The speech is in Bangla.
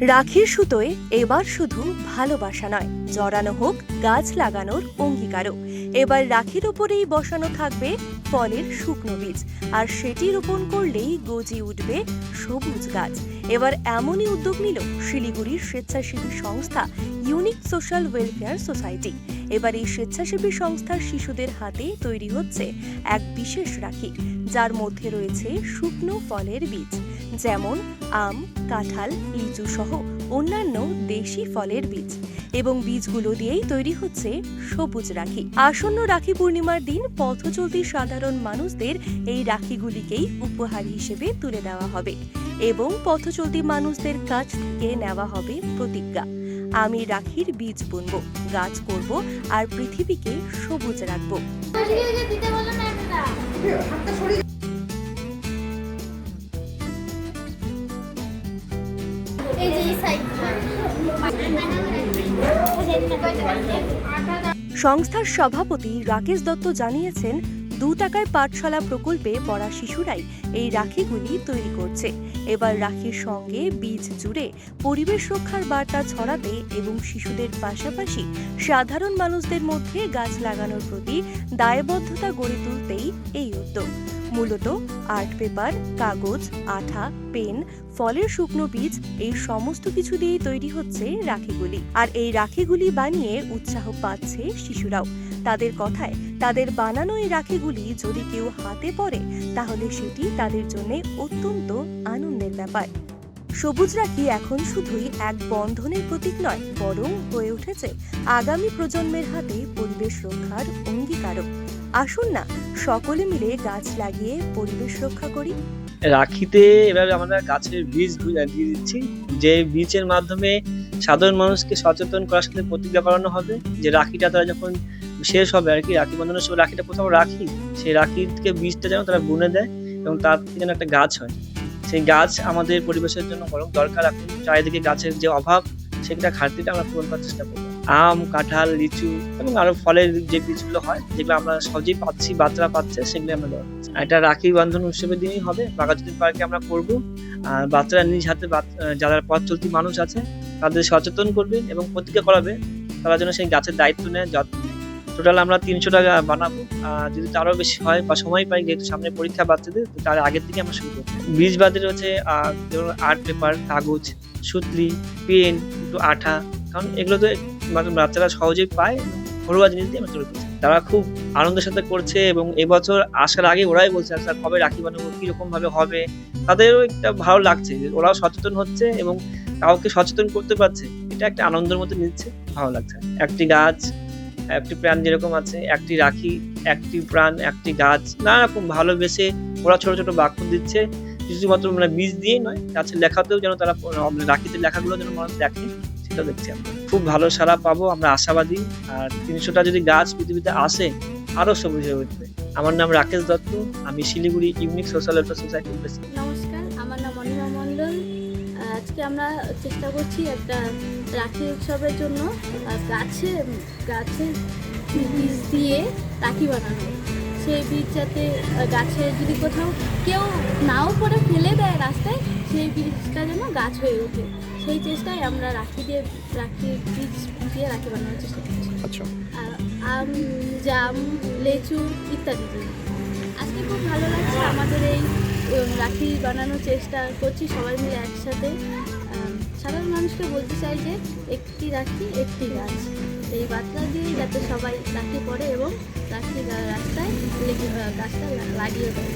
রাখির সুতোয় এবার শুধু ভালোবাসা নয়। জড়ানো হোক, গাছ লাগানোর অঙ্গীকারও। এবার রাখির ওপরেই বসানো থাকবে ফলের শুকনো বীজ। আর সেটি রোপণ করলেই গজি উঠবে সবুজ গাছ। এবার এমনই উদ্যোগ নিল শিলিগুড়ির স্বেচ্ছাসেবী সংস্থা ইউনিক সোশ্যাল ওয়েলফেয়ার সোসাইটি। এবার এই স্বেচ্ছাসেবী সংস্থার শিশুদের হাতে তৈরি হচ্ছে এক বিশেষ রাখি, যার মধ্যে রয়েছে শুকনো ফলের বীজ, যেমন আম, কাঁঠাল, লিচু সহ অন্যান্য দেশি ফলের বীজ এবং বীজগুলো দিয়েই তৈরি হচ্ছে সবুজ রাখি। আসন্ন রাখি পূর্ণিমার দিন পথ চলতি সাধারণ মানুষদের এই রাখিগুলিকেই উপহার হিসেবে তুলে দেওয়া হবে এবং পথ চলতি মানুষদের কাছ থেকে নেওয়া হবে প্রতিজ্ঞা। আমি রাখির বীজ বুনবো, গাছ করব আর পৃথিবীকে সবুজ রাখব। সংস্থার সভাপতি রাকেশ দত্ত জানিয়েছেন দু টাকায় পাঠশালা প্রকল্পে পড়া শিশুরাই এই রাখিগুলি তৈরি করছে। এবার রাখির সঙ্গে বীজ জুড়ে পরিবেশ রক্ষার বার্তা ছড়াতে এবং শিশুদের পাশাপাশি সাধারণ মানুষদের মধ্যে গাছ লাগানোর প্রতি দায়বদ্ধতা গড়ে তুলতেই এই উদ্যোগ। মূলত আর্ট পেপার, কাগজ, আঠা, পেন, ফলের শুকনো বীজ এই সমস্ত কিছু দিয়েই তৈরি হচ্ছে রাখিগুলি। আর এই রাখিগুলি বানিয়ে উৎসাহ পাচ্ছে শিশুরাও। তাদের কথায় তাদের বানানো এই রাখিগুলি যদি কেউ হাতে পড়ে, তাহলে সেটি তাদের জন্য অত্যন্ত আনন্দের ব্যাপার। সবুজ রাখি এখন শুধুই এক বন্ধনের প্রতীক নয়, বরং হয়ে উঠেছে আগামী প্রজন্মের হাতে পরিবেশ রক্ষার অঙ্গীকারক আসুন না, সকলে মিলে গাছ লাগিয়ে পরিবেশ রক্ষা করি। রাখিতে এভাবে আমরা গাছের বীজ দিয়ে দিচ্ছি, যে বীজের মাধ্যমে সাধারণ মানুষকে সচেতন করার সাথে প্রতিজ্ঞা করানো হবে, যে রাখিটা তারা যখন শেষ হবে আর কি। রাখি বন্ধনের সময় রাখিটা কোথাও রাখি। সেই রাখিকে বীজটা যেন তারা বুনে দেয় এবং তার যেন একটা গাছ হয়। সেই গাছ আমাদের পরিবেশের জন্য বরং দরকার। এখন চারিদিকে গাছের যে অভাব, সেটা ঘাটতিটা আমরা পূরণ করার চেষ্টা করব। আম, কাঁঠাল, লিচু এবং আরও ফলের যে বীজগুলো হয়, যেগুলো আমরা সহজেই পাচ্ছি, বাচ্চারা পাচ্ছে, সেগুলো আমরা দেওয়া এটা রাখি বন্ধন উৎসবের দিনই হবে। বাঘাযতীন পার্কে আমরা করব। আর বাচ্চারা নিজ হাতে যারা পথ চলতি মানুষ আছে, তাদের সচেতন করবে এবং প্রতিজ্ঞা করাবে। তারা যেন সেই গাছের দায়িত্ব নেয় যত্ন টোটাল আমরা তিনশো টাকা বানাবো। যদি তারও বেশি হয় বা সময় পাই, যেহেতু সামনে পরীক্ষা বাচ্চাদের তার আগের থেকে আমরা শুরু করব। বীজ বাদে রয়েছে যেমন আর্ট পেপার কাগজ, সুতলি পেন একটু আঠা, কারণ এগুলো তো বাচ্চারা সহজেই পায়। ঘরোয়া জিনিস দিয়ে আমরা করছি। তারা খুব আনন্দের সাথে করছে এবং এবছর আসার আগে ওরাই বলছে স্যার কবে রাখি বানাবো, কীরকম ভাবে হবে? তাদেরও একটা ভালো লাগছে ওরাও সচেতন হচ্ছে এবং কাউকে সচেতন করতে পারছে। এটা একটা আনন্দের মধ্যে নিচ্ছে, ভালো লাগছে। একটি গাছ একটি প্রাণ যেরকম আছে, একটি রাখি, একটি প্রাণ, একটি গাছ নানা রকম ভালোবেসে ওরা ছোট ছোট বাক্য দিচ্ছে। শুধুমাত্র মানে বীজ দিয়েই নয়, গাছের লেখাতেও যেন তারা মানে রাখিতে লেখাগুলো যেন মানুষ দেখে, সেটা দেখছি আমরা। খুব ভালো সারা পাবো, আমরা আশাবাদী। আর তিনশোটা যদি গাছ পৃথিবীতে আসে আরও সবুজ হয়ে উঠবে। আমার নাম রাকেশ দত্ত, আমি শিলিগুড়ি ইউনিক সোশ্যাল ওয়েলফেয়ার সোসাইটির প্রেসিডেন্ট। আজকে আমরা চেষ্টা করছি একটা রাখি উৎসবের জন্য গাছে গাছে বীজ দিয়ে রাখি বানানো। সেই বীজ যাতে গাছে যদি কোথাও কেউ নাও করে ফেলে দেয় রাস্তায় সেই বীজটা যেন গাছ হয়ে ওঠে। সেই চেষ্টায় আমরা রাখি দিয়ে রাখির বীজ দিয়ে রাখি বানানোর চেষ্টা করছি। আচ্ছা। আম জাম লেচু ইত্যাদি। আজকে খুব ভালো লাগছে আমাদের এই রাখি বানানোর চেষ্টা করছি, সবাই মিলে একসাথে। সাধারণ মানুষকে বলতে চাই যে একটি রাখি, একটি গাছ। এই বার্তা দিয়ে যাতে সবাই রাখি পড়ে এবং রাখি, রাস্তায় গাছটা লাগিয়ে দেয়।